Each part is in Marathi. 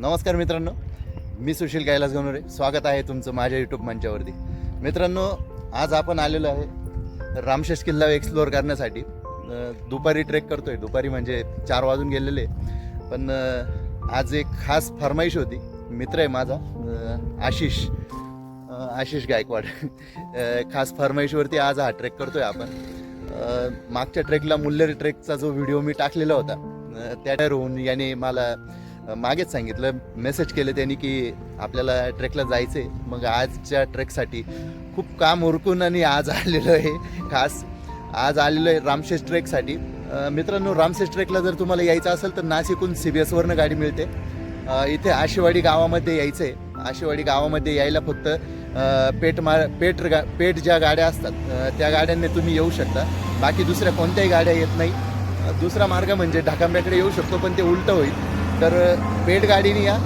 नमस्कार मित्रांनो. मी सुशील कैलास गणोरे. स्वागत आहे तुमचं माझ्या यूट्यूब मंचावरती. मित्रांनो आज आपण आलेलो आहे रामशेष किल्ला एक्सप्लोअर करण्यासाठी. दुपारी ट्रेक करतो आहे दुपारी म्हणजे चार वाजून गेलेले. पण आज एक खास फरमाईश होती. मित्र आहे माझा आशिष. आशिष गायकवाड. खास फरमाईशवरती आज हा ट्रेक करतोय आपण. मागच्या ट्रेकला मुल्लेरी ट्रेकचा जो व्हिडिओ मी टाकलेला होता त्या होऊन याने मला मागेच सांगितलं. मेसेज केलं त्यांनी की आपल्याला ट्रेकला जायचं आहे मग आजच्या ट्रेकसाठी खूप काम उरकून आणि आज आलेलो आहे. खास आज आलेलो आहे रामशेष ट्रेकसाठी. मित्रांनो रामशेष ट्रेकला जर तुम्हाला यायचं असेल तर नाशिकहून सी बी एसवरनं गाडी मिळते. इथे आशिवाडी गावामध्ये यायचं आहे आशिवाडी गावामध्ये यायला फक्त पेट मा पेट गा पेट ज्या गाड्या असतात त्या गाड्यांनी तुम्ही येऊ शकता. बाकी दुसऱ्या कोणत्याही गाड्या येत नाही. दुसरा मार्ग म्हणजे ढाकांब्याकडे येऊ शकतो पण ते उलटं होईल. तर अं, पेट गाडीने या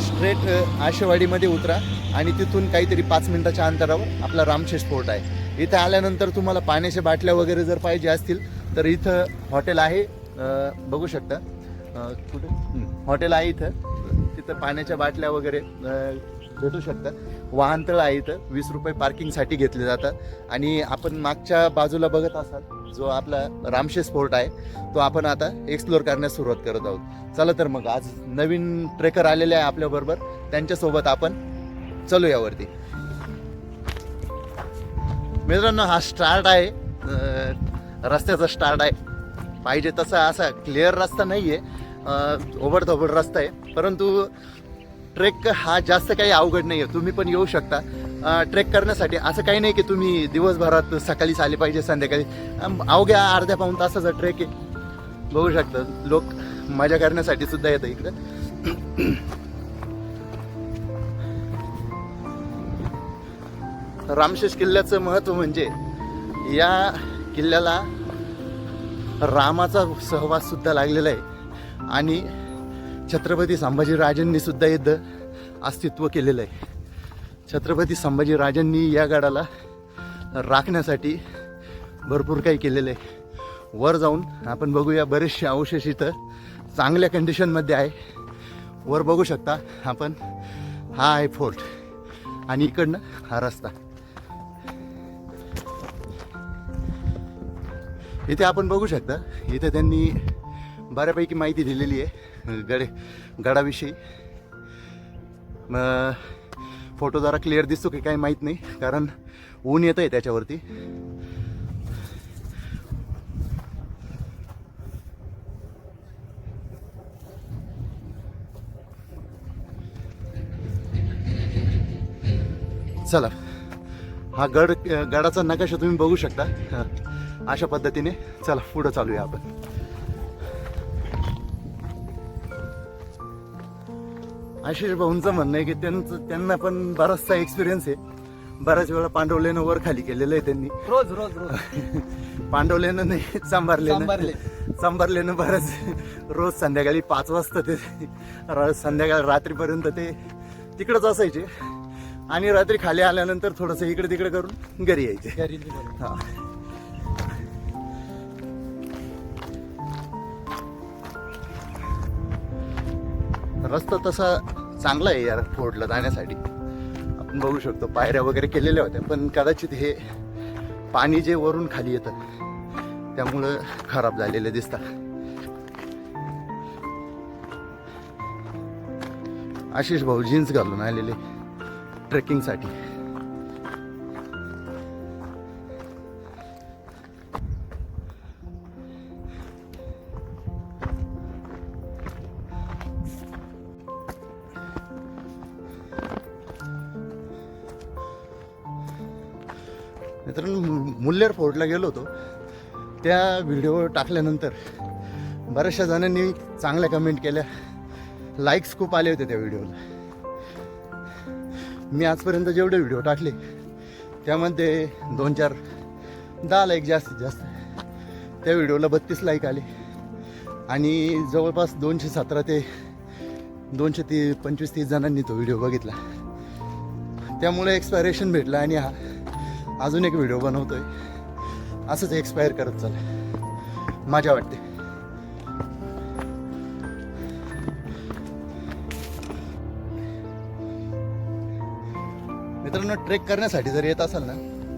स्ट्रेट आशेवाडीमध्ये उतरा आणि तिथून काहीतरी पाच मिनिटाच्या अंतरावर आपला रामशेष फोर्ट आहे. इथं आल्यानंतर तुम्हाला पाण्याच्या बाटल्या वगैरे जर पाहिजे असतील तर इथं हॉटेल आहे बघू शकता. कुठे? हॉटेल आहे इथं. तिथं पाण्याच्या बाटल्या वगैरे भेटू शकतात वाहनतळ आहे इथं वीस रुपये पार्किंगसाठी घेतले जातात. आणि आपण मागच्या बाजूला बघत असाल जो आपला रामशेष फोर्ट आहे तो आपण आता एक्सप्लोअर करण्यास सुरुवात करत आहोत. चला तर मग आज नवीन ट्रेकर आलेले आहे आपल्याबरोबर. त्यांच्यासोबत आपण चलू यावरती मित्रांनो हा स्टार्ट आहे. रस्त्याचा स्टार्ट आहे. पाहिजे तसा असा क्लिअर रस्ता नाही आहे ओबडधोबड रस्ता आहे. परंतु ट्रेक हा जास्त काही अवघड नाही आहे तुम्ही पण येऊ शकता. ट्रेक करण्यासाठी असं काही नाही की तुम्ही दिवसभरात सकाळीच आले पाहिजे संध्याकाळी. अवघ्या अर्ध्या पाऊन तासाचा ट्रेक आहे. बघू शकता लोक मजा करण्यासाठी सुद्धा येतं इकडं. रामशेष किल्ल्याचं महत्त्व म्हणजे या किल्ल्याला रामाचा सहवास सुद्धा लागलेला आहे. आणि छत्रपती संभाजीराजांनी सुद्धा इथं अस्तित्व केलेलं आहे. छत्रपती संभाजीराजांनी या गडाला राखण्यासाठी भरपूर काही केलेलं आहे. वर जाऊन आपण बघूया बरेचसे अवशेष इथं चांगल्या कंडिशनमध्ये आहे. वर बघू शकता आपण हा आहे फोर्ट आणि इकडनं हा रस्ता. इथे आपण बघू शकता इथे त्यांनी बऱ्यापैकी माहिती दिलेली आहे. गडे गडाविषयी. फोटो जरा क्लिअर दिसतो की काही माहीत नाही कारण ऊन येतं आहे त्याच्यावरती. चला. हा गड गडाचा नकाशा तुम्ही बघू शकता. अशा पद्धतीने. चला पुढं चालूया आपण. आशिष भाऊंचं म्हणणं आहे की त्यांचं त्यांना पण बराचसा एक्सपिरियन्स आहे. बऱ्याच वेळा पांडवलेनं वर खाली केलेलं आहे त्यांनी. रोज रोज रोज. पांडवलेनं नाही चांभारलेनं चांभारले. चांभारलेनं बरंच. रोज संध्याकाळी पाच वाजता ते संध्याकाळ रात्रीपर्यंत ते तिकडंच असायचे. आणि रात्री खाली आल्यानंतर थोडंसं इकडे तिकडे करून घरी यायचे. हा. रस्ता तसा चांगला आहे यार फोर्टला जाण्यासाठी. आपण बघू शकतो पायऱ्या वगैरे केलेल्या होत्या पण कदाचित हे पाणी जे वरून खाली येतं त्यामुळं खराब झालेले दिसतात आशिष भाऊ जीन्स घालून आलेले ट्रेकिंगसाठी मित्रांनो मुल्लेर फोर्टला गेलो होतो. त्या व्हिडिओ टाकल्यानंतर बऱ्याचशा जणांनी चांगल्या कमेंट केल्या. लाईक्स खूप आले होते त्या व्हिडिओला मी आजपर्यंत जेवढे व्हिडिओ टाकले त्यामध्ये दोन चार दहा लाईक जास्तीत जास्त. त्या व्हिडिओला बत्तीस लाईक आले. आणि जवळपास दोनशे सतरा ते दोनशे ती पंचवीस तीस जणांनी तो व्हिडिओ बघितला. त्यामुळे एक्सपायरेशन भेटलं आणि हा अजून एक व्हिडिओ बनवतो आहे असंच एक्सपायर करत चाल. मजा वाटते. मित्रांनो ट्रेक करण्यासाठी जर येत असाल ना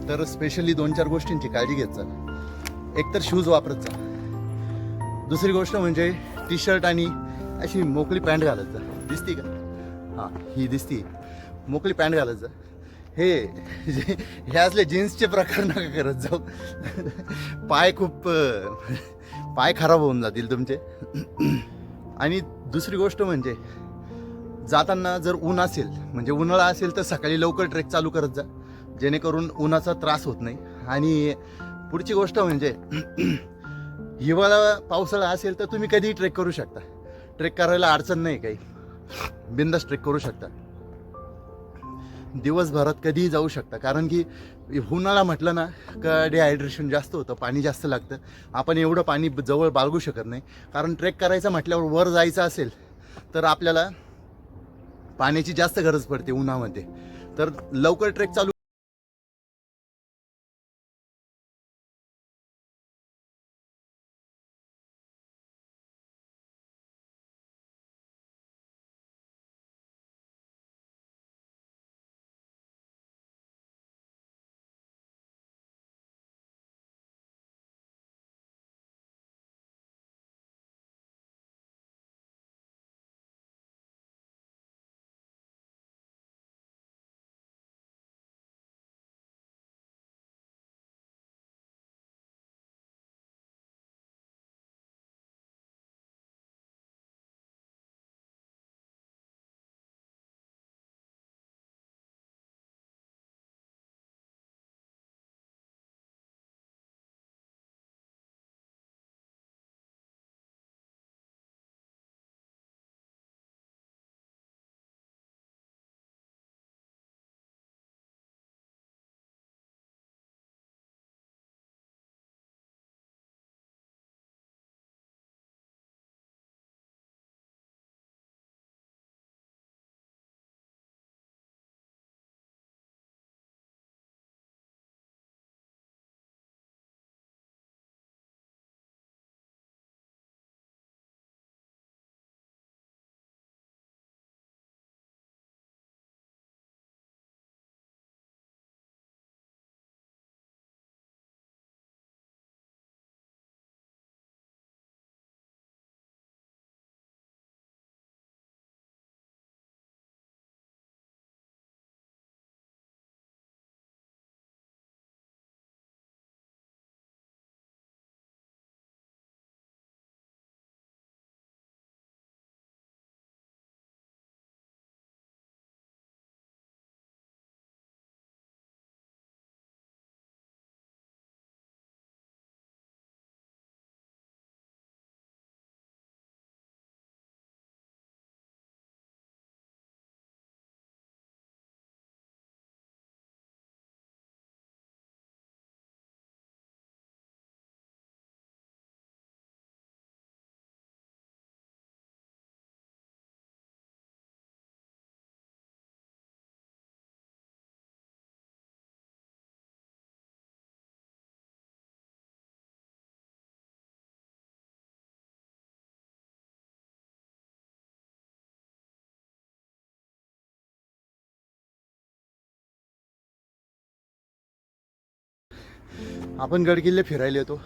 तर स्पेशली दोन चार गोष्टींची काळजी घेत चाल. एकतर शूज वापरत चाल. दुसरी गोष्ट म्हणजे टी शर्ट आणि अशी मोकळी पॅन्ट घालत जा. दिसती का? हां ही दिसती. मोकळी पॅन्ट घालत जा. हे हे असले जीन्सचे प्रकार नका करत जाऊ. पाय खूप पाय खराब होऊन जातील तुमचे. आणि दुसरी गोष्ट म्हणजे जाताना जर ऊन असेल म्हणजे उन्हाळा असेल तर सकाळी लवकर ट्रेक चालू करत जा. जेणेकरून उन्हाचा त्रास होत नाही. आणि पुढची गोष्ट म्हणजे हिवाळा पावसाळा असेल तर तुम्ही कधीही ट्रेक करू शकता. ट्रेक करायला अडचण नाही काही. बिंदास ट्रेक करू शकता. दिवसभरात कधीही जाऊ शकता. कारण की उन्हाळा म्हटलं ना का डिहायड्रेशन जास्त होतं पाणी जास्त लागतं. आपण एवढं पाणी जवळ बाळगू शकत नाही. कारण ट्रेक करायचं म्हटल्यावर वर जायचं असेल तर आपल्याला पाण्याची जास्त गरज पडते उन्हामध्ये. तर लवकर ट्रेक चालू आपण गडकिल्ले फिरायला येतो.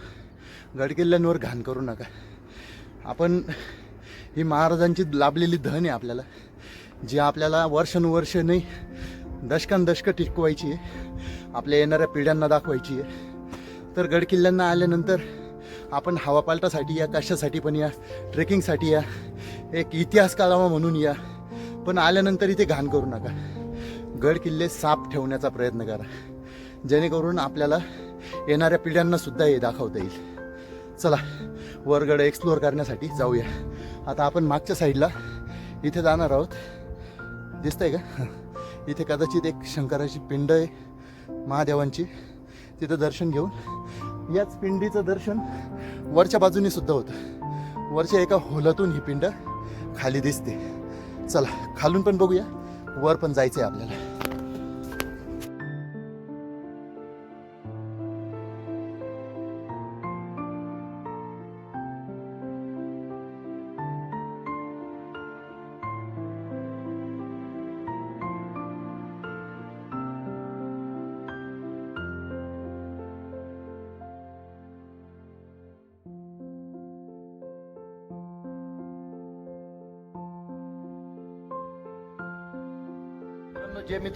गडकिल्ल्यांवर घाण करू नका. आपण ही महाराजांची लाभलेली धन आहे आपल्याला. जी आपल्याला वर्षानुवर्ष नाही दशकांदशकं टिकवायची आहे. आपल्या येणाऱ्या पिढ्यांना दाखवायची आहे. तर गडकिल्ल्यांना आल्यानंतर आपण हवापालटासाठी या कशासाठी पण या ट्रेकिंगसाठी या एक इतिहास कालावा म्हणून या. पण आल्यानंतर इथे घाण करू नका. गड किल्ले साफ ठेवण्याचा प्रयत्न करा. जेणेकरून आपल्याला येणाऱ्या पिढ्यांना सुद्धा हे दाखवता येईल. चला वरगड एक्सप्लोअर करण्यासाठी जाऊया. आता आपण मागच्या साईडला इथे जाणार आहोत. दिसतंय का? इथे कदाचित एक शंकराची पिंड आहे महादेवांची. तिथं दर्शन घेऊन याच पिंडीचं दर्शन वरच्या बाजूने सुद्धा होतं. वरच्या एका होलातून ही पिंड खाली दिसते. चला खालून पण बघूया वर पण जायचं आहे आपल्याला.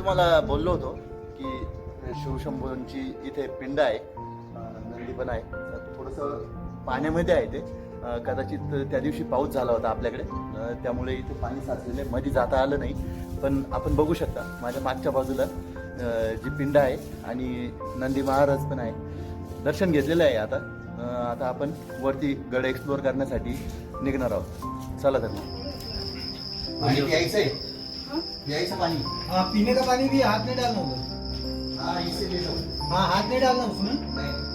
तुम्हाला बोललो होतो की शिवशंभूंची इथे पिंड आहे नंदी पण आहे. थोडंसं पाण्यामध्ये आहे ते. कदाचित त्या दिवशी पाऊस झाला होता आपल्याकडे. त्यामुळे इथे पाणी साचलेलं आहे. मध्ये जाता आलं नाही. पण आपण बघू शकता माझ्या मागच्या बाजूला जी पिंड आहे आणि नंदी महाराज पण आहे. दर्शन घेतलेलं आहे आता. आता आपण वरती गड एक्सप्लोअर करण्यासाठी निघणार आहोत. चला तर पाणी आहे प्यायचं पाणी. हाँ पीने का पानी भी हाथ नहीं डालना होगा हाँ इसे ले लो हाँ हाथ नहीं डालना उसमें नहीं.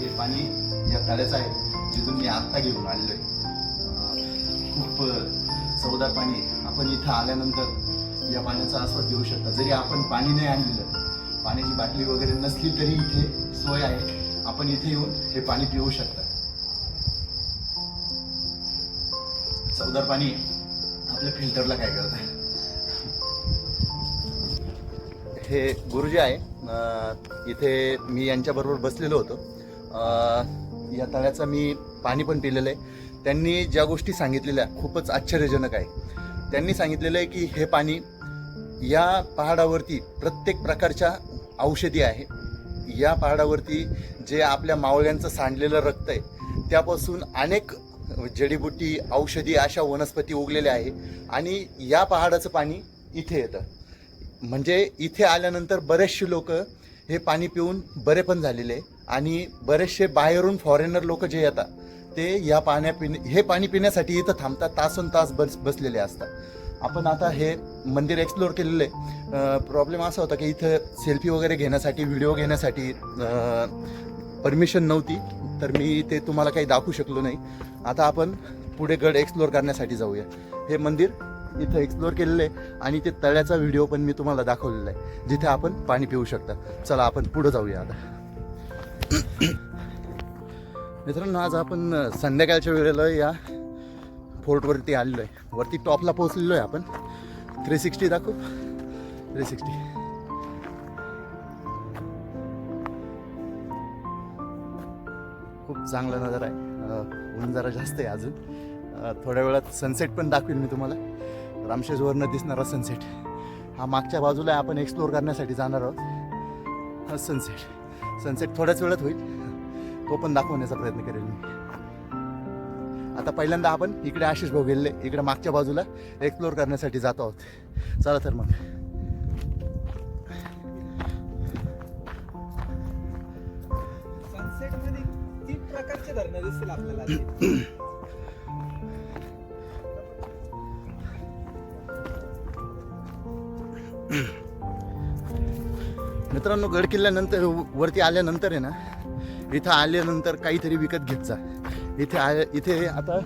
हे पाणी या तळ्याचं आहे जिथून मी आत्ता घेऊन आलेलो आहे. अं, खूप चवदार पाणी आहे. आपण इथं आल्यानंतर या पाण्याचा आस्वाद घेऊ शकता. जरी आपण पाणी नाही आणलेलं पाण्याची बाटली वगैरे नसली तरी इथे सोय आहे. आपण इथे येऊन हे पाणी पिऊ शकता. चवदार पाणी आपल्या फिल्टरला काय करत आहे? हे गुरुजी आहे. इथे मी यांच्याबरोबर बसलेलो होतो. या तळ्याचं मी पाणी पण पिलेलं आहे. त्यांनी ज्या गोष्टी सांगितलेल्या खूपच आश्चर्यजनक आहे. त्यांनी सांगितलेलं आहे की हे पाणी या पहाडावरती प्रत्येक प्रकारच्या औषधी आहे. या पहाडावरती जे आपल्या मावळ्यांचं सांडलेलं रक्त आहे त्यापासून अनेक जडीबुटी औषधी अशा वनस्पती उगलेल्या आहे आणि या पहाडाचं पाणी इथे येतं. म्हणजे इथे आल्यानंतर बरेचसे लोक हे पाणी पिऊन बरे पण झालेले आहे आणि बरेचसे बाहेरून फॉरेनर लोक जे येतात ते या पाण्या पिणे हे पाणी पिण्यासाठी इथं थांबतात तासन तास बस बसलेले असतात. आपण आता हे मंदिर एक्सप्लोअर केलेलं आहे. प्रॉब्लेम असा होता की इथं सेल्फी वगैरे घेण्यासाठी व्हिडिओ घेण्यासाठी परमिशन नव्हती. तर मी ते तुम्हाला काही दाखवू शकलो नाही. आता आपण पुढे गड एक्सप्लोअर करण्यासाठी जाऊया. हे मंदिर इथं एक्सप्लोअर केलेलं आहे आणि ते तळ्याचा व्हिडिओ पण मी तुम्हाला दाखवलेला आहे जिथे आपण पाणी पिऊ शकता. चला आपण पुढं जाऊया आता. मित्रांनो आज आपण संध्याकाळच्या वेळेला या फोर्टवरती आलेलो आहे. वरती टॉपला पोहोचलेलो आहे आपण. थ्री सिक्स्टी दाखव. थ्री सिक्स्टी खूप चांगला नजारा आहे. ऊन जरा जास्त आहे अजून. थोड्या वेळात सनसेट पण दाखवेल मी तुम्हाला. रामशेजवरनं दिसणारा सनसेट हा मागच्या बाजूला आपण एक्सप्लोअर करण्यासाठी जाणार आहोत. हा सनसेट सनसेट थोड्याच वेळात होईल. तो पण दाखवण्याचा प्रयत्न करेल मी. आता पहिल्यांदा आपण इकडे आशिष भाऊ गेलेले इकडे मागच्या बाजूला एक्सप्लोअर करण्यासाठी जातो आहोत. चला तर मग. मित्रांनो गड किल्ल्यानंतर वरती आल्यानंतर आहे ना इथं आल्यानंतर काहीतरी विकत घेत जा. इथे आ इथे आता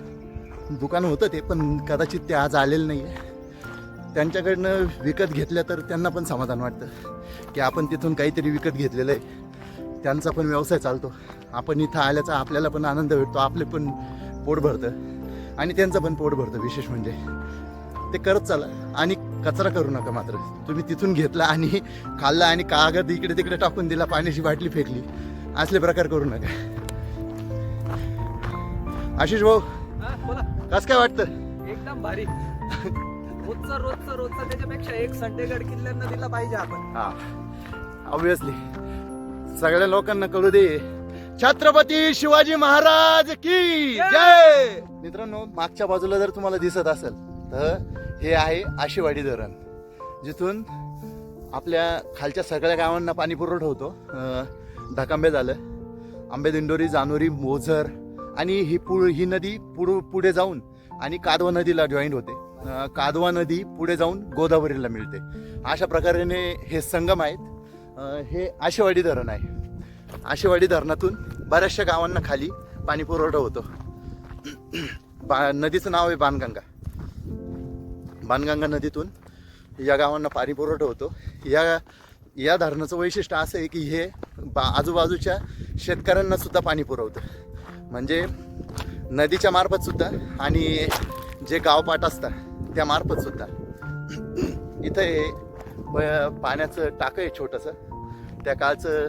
दुकान होतं ते पण कदाचित ते आज आलेलं नाही आहे त्यांच्याकडनं विकत घेतल्या तर त्यांना पण समाधान वाटतं की आपण तिथून काहीतरी विकत घेतलेलं आहे. त्यांचा पण व्यवसाय चालतो. आपण इथं आल्याचा आपल्याला पण आनंद भेटतो आपले पण पोट भरतं. आणि त्यांचं पण पोट भरतं विशेष म्हणजे. ते करत चला आणि कचरा करू नका मात्र. तुम्ही तिथून घेतला आणि खाल्ला आणि कागद इकडे तिकडे टाकून दिला पाण्याची बाटली फेकली. असले प्रकार करू नका. आशिष भाऊ बोला. कस काय वाटतं? एकदम भारी. रोजचा रोजचा रोजचा त्याच्यापेक्षा एक संडे गड किल्ल्यांना दिला पाहिजे आपण. हा. ऑब्विसली सगळ्या लोकांना कळू दे. छत्रपती शिवाजी महाराज की जय! मित्रांनो मागच्या बाजूला जर तुम्हाला दिसत असेल तर हे आहे आशिवाडी धरण. जिथून आपल्या खालच्या सगळ्या गावांना पाणी पुरवठा होतो. अं, ढाकांबे झालं. आंबे दिंडोरी जानोरी मोझर आणि ही पुळ ही नदी पुढ पुढे जाऊन आणि कादवा नदीला जॉईंट होते. कादवा नदी पुढे जाऊन गोदावरीला मिळते. अशा प्रकारे हे संगम आहेत. हे आशेवाडी धरण आहे. आशेवाडी धरणातून बऱ्याचशा गावांना खाली पाणी पुरवठा होतो. बा नदीचं नाव आहे बाणगंगा. बाणगंगा नदीतून या गावांना पाणी पुरवठा होतो. या या धरणाचं वैशिष्ट्य असं आहे की हे बा आजूबाजूच्या शेतकऱ्यांना सुद्धा पाणी पुरवतं. म्हणजे नदीच्या मार्फत सुद्धा आणि जे गावपाट असतात त्या मार्फत सुद्धा. इथं हे प- पाण्याचं टाकं आहे छोटंसं. त्या काळचं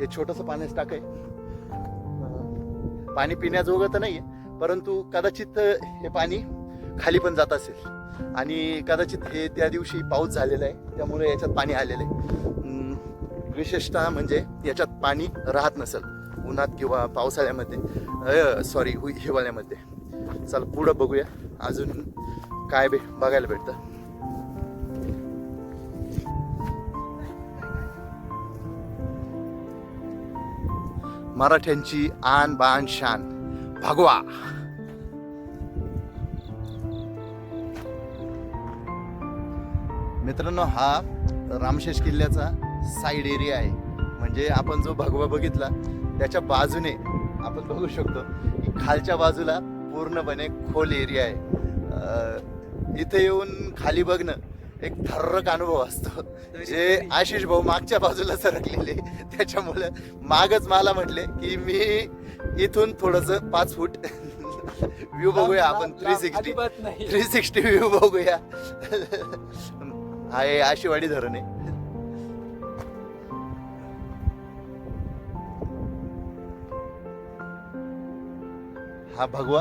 हे छोटंसं पाण्याचं टाकं आहे. पाणी पिण्याजोगं तर नाही आहे परंतु कदाचित हे पाणी खाली पण जात असेल. आणि कदाचित हे त्या दिवशी पाऊस झालेला आहे त्यामुळे याच्यात पाणी आलेलं आहे. विशेषतः म्हणजे याच्यात पाणी राहत नसेल. उन्हात किंवा पावसाळ्यामध्ये सॉरी हिवाळ्यामध्ये. चल पुढं बघूया. अजून काय बे बघायला भेटतं. मराठ्यांची आन बान शान. भगवा. मित्रांनो हा रामशेष किल्ल्याचा साईड एरिया आहे. म्हणजे आपण जो भगवा बघितला त्याच्या बाजूने आपण बघू शकतो की खालच्या बाजूला पूर्णपणे खोल एरिया आहे. इथे येऊन खाली बघणं एक थर्रक अनुभव असतो. जे आशिष भाऊ मागच्या बाजूला सरकलेले त्याच्यामुळे मागच मला म्हटले की मी इथून थोडस पाच फूट व्ह्यू बघूया आपण three sixty three sixty view बघूया. हा आहे आशिवाडी धरण आहे. हा भगवा.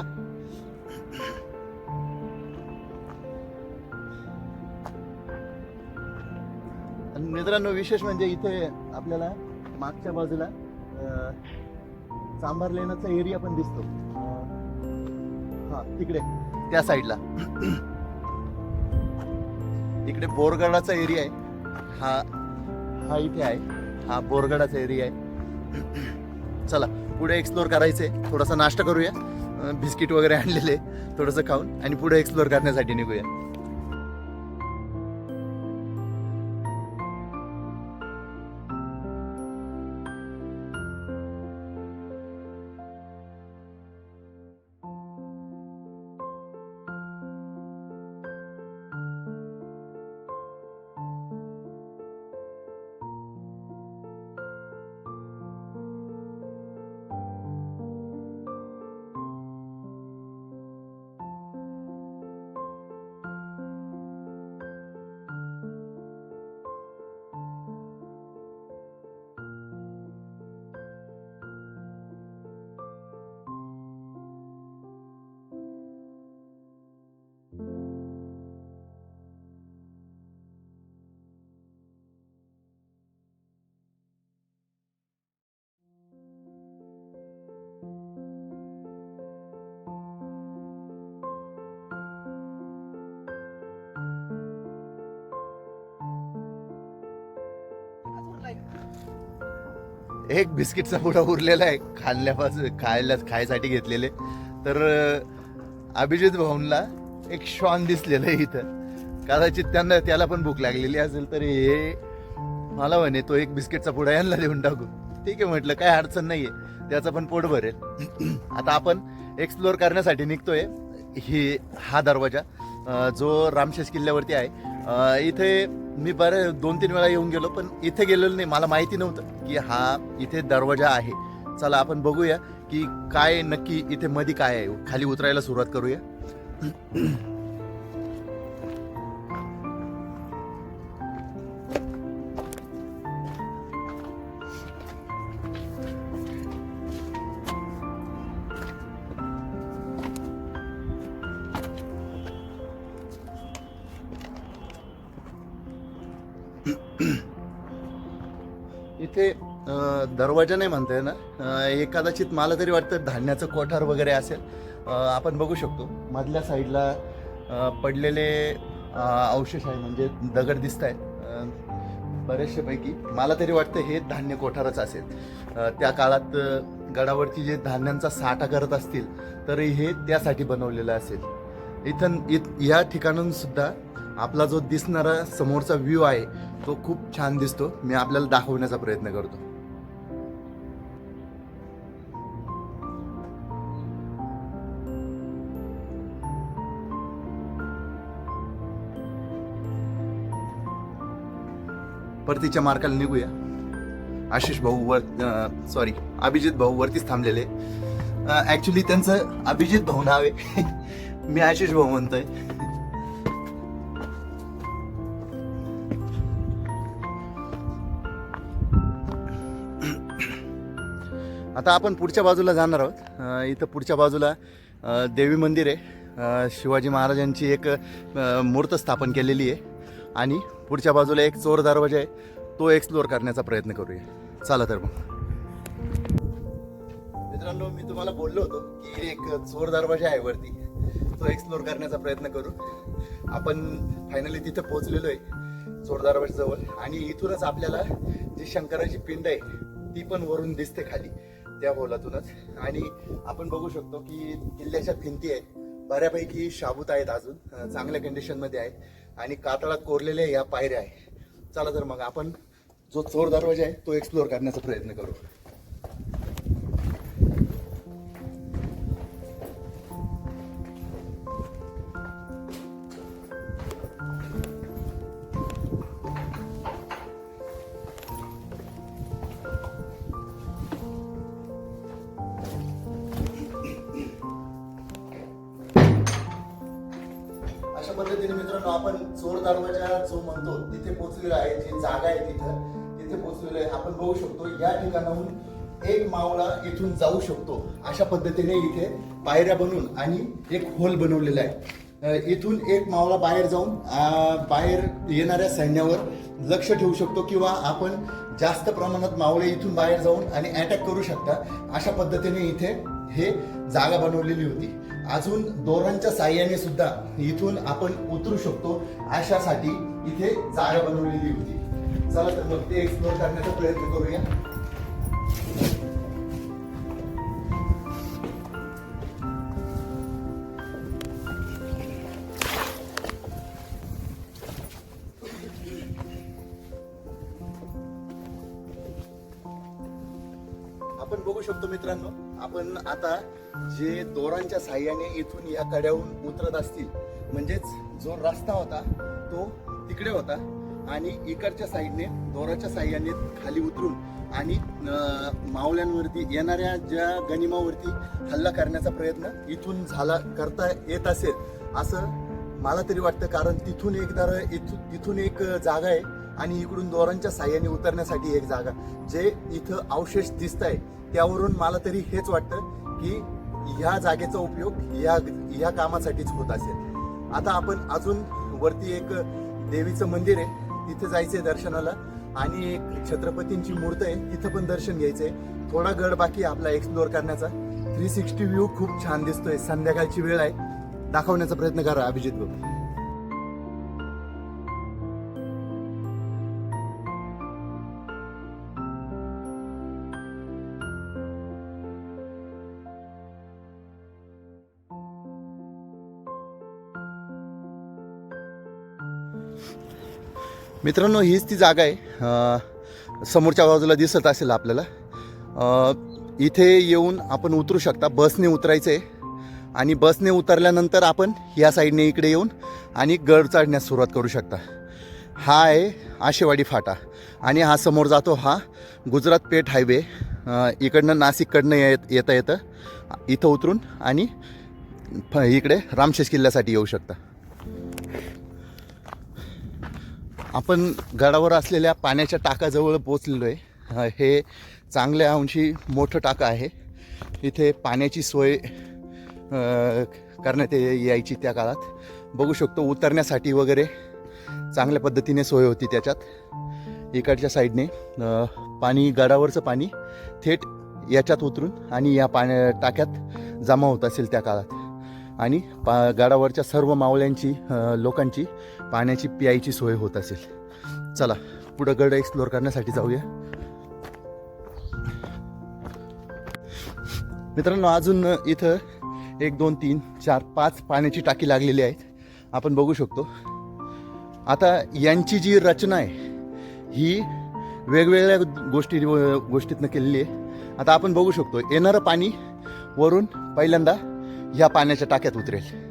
आणि मित्रांनो विशेष म्हणजे इथे आपल्याला मागच्या बाजूला चांभार लेण्याचा एरिया पण दिसतो. हा तिकडे त्या साईडला इकडे बोरगडाचा एरिया आहे. हा हा इथे आहे. हा बोरगडाचा एरिया आहे. चला पुढे एक्सप्लोर करायचंय. थोडासा नाश्ता करूया. बिस्किट वगैरे आणलेले थोडंसं खाऊन आणि पुढे एक्सप्लोअर करण्यासाठी निघूया. एक बिस्किटचा पुडा उरलेला आहे. खाल्ल्यापासून खायला खायसाठी घेतलेले. तर अभिजित भाऊनला एक श्वान दिसलेलं आहे इथं. कदाचित त्यांना त्याला पण भूक लागलेली असेल तर हे मला म्हणे तो एक बिस्किटचा पुडा यांना देऊन टाकू. ठीक आहे म्हटलं काय अडचण नाही आहे त्याचं पण पोट भरेल. आता आपण एक्सप्लोर करण्यासाठी निघतोय. ही हा दरवाजा जो रामशेष किल्ल्यावरती आहे. इथे मी बरं दोन तीन वेळा येऊन गेलो पण इथे गेलेलो नाही. मला माहिती नव्हतं. की हा इथे दरवाजा आहे. चला आपण बघूया की काय नक्की इथे मध्ये काय आहे. खाली उतरायला सुरुवात करूया. इथे दरवाजा नाही म्हणताय ना एक हे कदाचित मला तरी वाटतं धान्याचं कोठार वगैरे असेल. आपण बघू शकतो. मधल्या साईडला पडलेले अवशेष आहे म्हणजे दगड दिसत आहेत बरेचशेपैकी मला तरी वाटतं हे धान्य कोठारच असेल. त्या काळात गडावरती जे धान्यांचा साठा करत असतील तर हे त्यासाठी बनवलेलं असेल. इथं इत या ठिकाणून सुद्धा आपला जो दिसणारा समोरचा व्ह्यू आहे तो खूप छान दिसतो. मी आपल्याला दाखवण्याचा प्रयत्न करतो. परतीच्या मार्काला निघूया. आशिष भाऊ वर सॉरी अभिजित भाऊ वरतीच थांबलेले. ऍक्च्युली त्यांचं अभिजित भाऊ नाव आहे. मी आशिष भाऊ म्हणतोय. आता आपण पुढच्या बाजूला जाणार आहोत. इथं पुढच्या बाजूला देवी मंदिर आहे. शिवाजी महाराजांची एक मूर्त स्थापन केलेली आहे. आणि पुढच्या बाजूला एक चोर दरवाजा आहे. तो एक्सप्लोअर करण्याचा प्रयत्न करूया. चला तर मग. मित्रांनो मी तुम्हाला बोललो होतो की एक चोर दरवाजा आहे वरती. तो एक्सप्लोअर करण्याचा प्रयत्न करू. आपण फायनली तिथे पोहोचलेलो आहे चोर दरवाजाजवळ. आणि इथूनच आपल्याला जी शंकराची पिंड आहे ती पण वरून दिसते खाली. त्या होलातूनच आणि आपण बघू शकतो की किल्ल्याच्या भिंती आहेत. बऱ्यापैकी शाबूत आहेत अजून चांगल्या कंडिशनमध्ये आहेत. आणि कातळात कोरलेल्या या पायऱ्या आहे चला तर मग आपण जो चोर दरवाजा आहे तो एक्सप्लोअर करण्याचा प्रयत्न करू. ठिकाणाहून एक मावळा इथून जाऊ शकतो. अशा पद्धतीने इथे पायऱ्या बनवून आणि एक होल बनवलेला आहे. इथून एक मावळा बाहेर जाऊन बाहेर येणाऱ्या सैन्यावर लक्ष ठेवू शकतो किंवा आपण जास्त प्रमाणात मावळे इथून बाहेर जाऊन आणि अटॅक करू शकता. अशा पद्धतीने इथे हे जागा बनवलेली होती. अजून दोरांच्या साह्याने सुद्धा इथून आपण उतरू शकतो. अशासाठी इथे जागा बनवलेली होती. चला तर मग ते एक्सप्लोर करण्याचा प्रयत्न करूया. आपण आता जे दोरांच्या साह्याने इथून या कड्याहून उतरत असतील म्हणजेच जो रस्ता होता तो तिकडे होता आणि इकडच्या साईडने दोराच्या साह्याने खाली उतरून आणि अं, मावळ्यांवरती येणाऱ्या ज्या गनिमावरती हल्ला करण्याचा प्रयत्न इथून झाला करता येत असेल असं मला तरी वाटतं. कारण तिथून एक दर इथून तिथून एक जागा आहे आणि इकडून दोरांच्या साह्याने उतरण्यासाठी एक जागा. जे इथं अवशेष दिसत आहे त्यावरून मला तरी हेच वाटतं की ह्या जागेचा उपयोग या ह्या कामासाठीच होत असेल. आता आपण अजून वरती एक देवीचं मंदिर आहे तिथे जायचंय दर्शनाला. आणि एक छत्रपतींची मूर्त आहे तिथं पण दर्शन घ्यायचंय. थोडा गड बाकी आपला एक्सप्लोअर करण्याचा. थ्री सिक्स्टी व्ह्यू खूप छान दिसतोय. संध्याकाळची वेळ आहे. दाखवण्याचा प्रयत्न करा अभिजित भाऊ. मित्रांनो हीच ती जागा आहे. समोरच्या बाजूला दिसत असेल आपल्याला. इथे येऊन आपण उतरू शकता. बसने उतरायचं आहे. आणि बसने उतरल्यानंतर आपण या साईडने इकडे येऊन आणि गड चढण्यास सुरुवात करू शकता. हा आहे आशेवाडी फाटा. आणि हा समोर जातो हा गुजरात पेठ हायवे. इकडनं नाशिककडनं येत येता येतं इथं उतरून आणि फ- इकडे रामशेष किल्ल्यासाठी येऊ शकता. आपण गडावर असलेल्या पाण्याच्या टाकाजवळ पोचलेलो आहे हे चांगल्या अंशी मोठं टाकं आहे. इथे पाण्याची सोय करण्यात ये- यायची त्या काळात. बघू शकतो उतरण्यासाठी वगैरे चांगल्या पद्धतीने सोय होती त्याच्यात. इकडच्या साईडने पाणी गडावरचं पाणी थेट याच्यात उतरून आणि या पाण्या टाक्यात जमा होत असेल त्या काळात. आणि पा गडावरच्या सर्व मावळ्यांची लोकांची पाण्याची प्यायची सोय होत असेल. चला पुढं गड एक्सप्लोअर करण्यासाठी जाऊया. मित्रांनो अजून इथं एक दोन तीन चार पाच पाण्याची टाकी लागलेली आहेत. आपण बघू शकतो. आता यांची जी रचना आहे ही वेगवेगळ्या गोष्टी गोष्टीतनं केलेली आहे. आता आपण बघू शकतो येणारं पाणी वरून पहिल्यांदा ह्या पाण्याच्या टाक्यात उतरेल.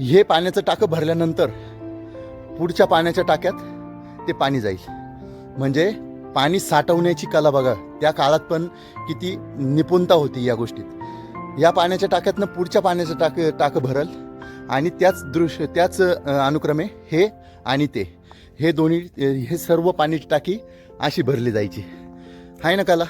हे पाण्याचं टाकं भरल्यानंतर पुढच्या पाण्याच्या टाक्यात ते पाणी जाईल. म्हणजे पाणी साठवण्याची कला बघा त्या काळात पण किती निपुणता होती या गोष्टीत. या पाण्याच्या टाक्यातनं पुढच्या पाण्याचं टाक टाकं भरल आणि त्याच दृश्य त्याच अनुक्रमे हे आणि ते हे दोन्ही हे सर्व पाण्याची टाकी अशी भरली जायची. आहे ना कला?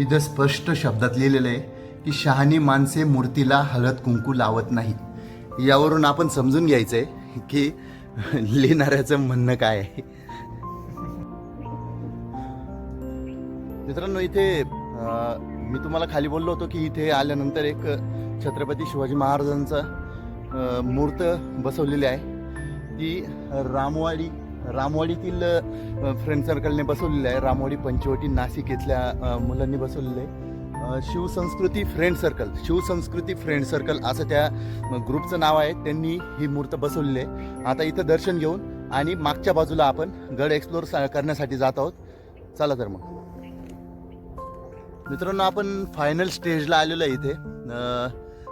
इथं स्पष्ट शब्दात लिहिलेलं आहे की शहाणी माणसे मूर्तीला हळद कुंकू लावत नाहीत. यावरून आपण समजून घ्यायचं आहे की लिहिणाऱ्याचं म्हणणं काय आहे. मित्रांनो इथे मी तुम्हाला खाली बोललो होतो की इथे आल्यानंतर एक छत्रपती शिवाजी महाराजांचा मूर्त बसवलेली आहे. ती रामवाडी रामवाडीतील फ्रेंड सर्कलने बसवलेलं आहे. रामवाडी पंचवटी नाशिक इथल्या मुलांनी बसवलेलं आहे. Shivsanskriti friend circle Shivsanskriti friend circle असं त्या ग्रुपचं नाव आहे. त्यांनी ही मूर्त बसवलेली आहे. आता इथं दर्शन घेऊन आणि मागच्या बाजूला आपण गड एक्सप्लोर करण्यासाठी जात आहोत. चला तर मग. मित्रांनो आपण फायनल स्टेजला आलेलो आहे इथे.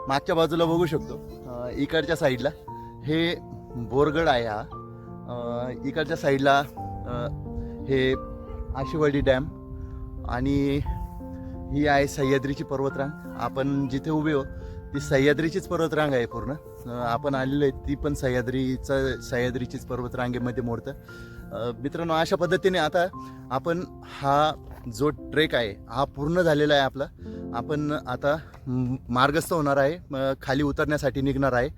मागच्या बाजूला बघू शकतो. इकडच्या साईडला हे बोरगड आहे हा. इकडच्या साईडला हे आशिवाडी डॅम आणि ही आहे सह्याद्रीची पर्वतरांग. आपण जिथे उभे हो ती सह्याद्रीचीच पर्वतरांग आहे पूर्ण. आपण आलेलो आहे ती पण सह्याद्रीचं सह्याद्रीचीच पर्वतरांगेमध्ये मोडतं. मित्रांनो अशा पद्धतीने आता आपण हा जो ट्रेक आहे हा पूर्ण झालेला आहे आपला. आपण आता मार्गस्थ होणार आहे खाली उतरण्यासाठी निघणार आहे.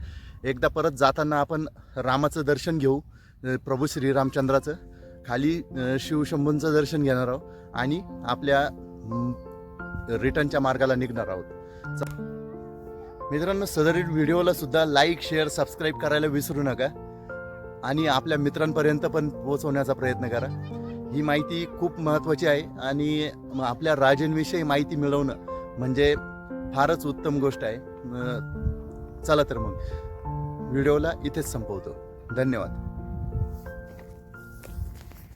एकदा परत जाताना आपण रामाचं दर्शन घेऊ. प्रभू श्रीरामचंद्राचं. खाली शिवशंभूंचं दर्शन घेणार आहोत आणि आपल्या रिटर्नच्या मार्गाला निघणार आहोत. मित्रांनो सदरील व्हिडिओला सुद्धा लाईक शेअर सबस्क्राईब करायला विसरू नका आणि आपल्या मित्रांपर्यंत पण पोहोचवण्याचा प्रयत्न करा. ही माहिती खूप महत्त्वाची आहे आणि आपल्या राजांविषयी माहिती मिळवणं म्हणजे फारच उत्तम गोष्ट आहे. चला तर मग. व्हिडिओला इथेच संपवतो. धन्यवाद.